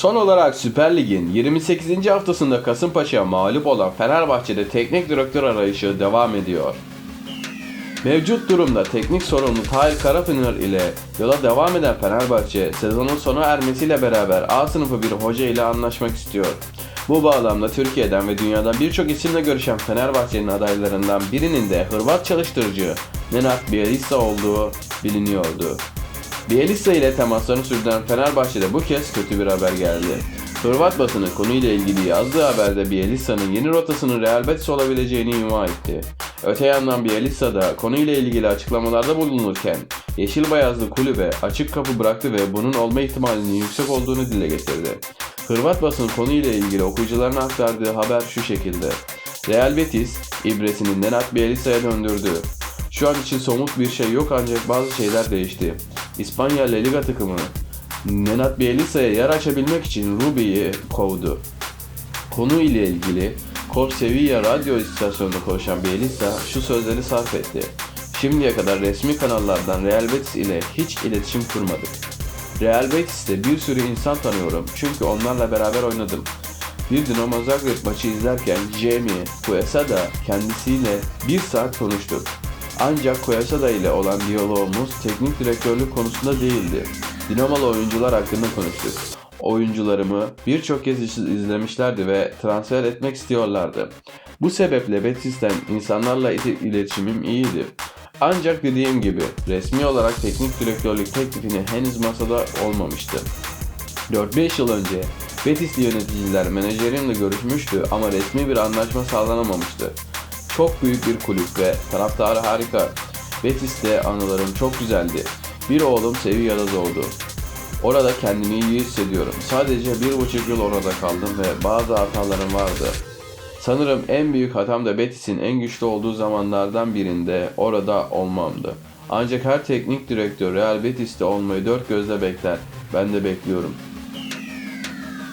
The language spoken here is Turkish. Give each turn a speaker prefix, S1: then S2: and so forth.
S1: Son olarak Süper Lig'in 28. haftasında Kasımpaşa'ya mağlup olan Fenerbahçe'de teknik direktör arayışı devam ediyor. Mevcut durumda teknik sorumlu Tahir Karapınar ile yola devam eden Fenerbahçe sezonun sona ermesiyle beraber A sınıfı bir hoca ile anlaşmak istiyor. Bu bağlamda Türkiye'den ve dünyadan birçok isimle görüşen Fenerbahçe'nin adaylarından birinin de Hırvat çalıştırıcı Nenad Bielitsa olduğu biliniyordu. Bielitsa ile temaslarını sürdüren Fenerbahçe'de bu kez kötü bir haber geldi. Hırvat basını konuyla ilgili yazdığı haberde Bielitsa'nın yeni rotasının Real Betis olabileceğini ima etti. Öte yandan Bielitsa da konuyla ilgili açıklamalarda bulunurken Yeşil Beyazlı kulübe açık kapı bıraktı ve bunun olma ihtimalinin yüksek olduğunu dile getirdi. Hırvat basın konuyla ilgili okuyucularına aktardığı haber şu şekilde. Real Betis, ibresini Nenad Bielitsa'ya döndürdü. Şu an için somut bir şey yok ancak bazı şeyler değişti. İspanya La Liga takımı Nenad Bielitsa'ya yer açabilmek için Rubi'yi kovdu. Konu ile ilgili Kop Sevilla radyo istasyonunda konuşan Bielitsa şu sözleri sarf etti. Şimdiye kadar resmi kanallardan Real Betis ile hiç iletişim kurmadık. Real Betis'te bir sürü insan tanıyorum çünkü onlarla beraber oynadım. Bir Dinamo Zagreb maçı izlerken Jamie Quesada kendisiyle bir saat konuştuk. Ancak Quesada ile olan diyalogumuz teknik direktörlük konusunda değildi. Dinamo'lu oyuncular hakkında konuştuk. Oyuncularımı birçok kez iz- izlemişlerdi ve transfer etmek istiyorlardı. Bu sebeple Betis'ten insanlarla il- iletişimim iyiydi. Ancak dediğim gibi resmi olarak teknik direktörlük teklifini henüz masada olmamıştı. 4-5 yıl önce Betis'li yöneticiler menajerimle görüşmüştü ama resmi bir anlaşma sağlanamamıştı. Çok büyük bir kulüp ve taraftarı harika. Betis'te anılarım çok güzeldi. Bir oğlum Sevilla'da doğdu. Orada kendimi iyi hissediyorum. Sadece bir buçuk yıl orada kaldım ve bazı hatalarım vardı. Sanırım en büyük hatam da Betis'in en güçlü olduğu zamanlardan birinde orada olmamdı. Ancak her teknik direktör Real Betis'te olmayı dört gözle bekler. Ben de bekliyorum.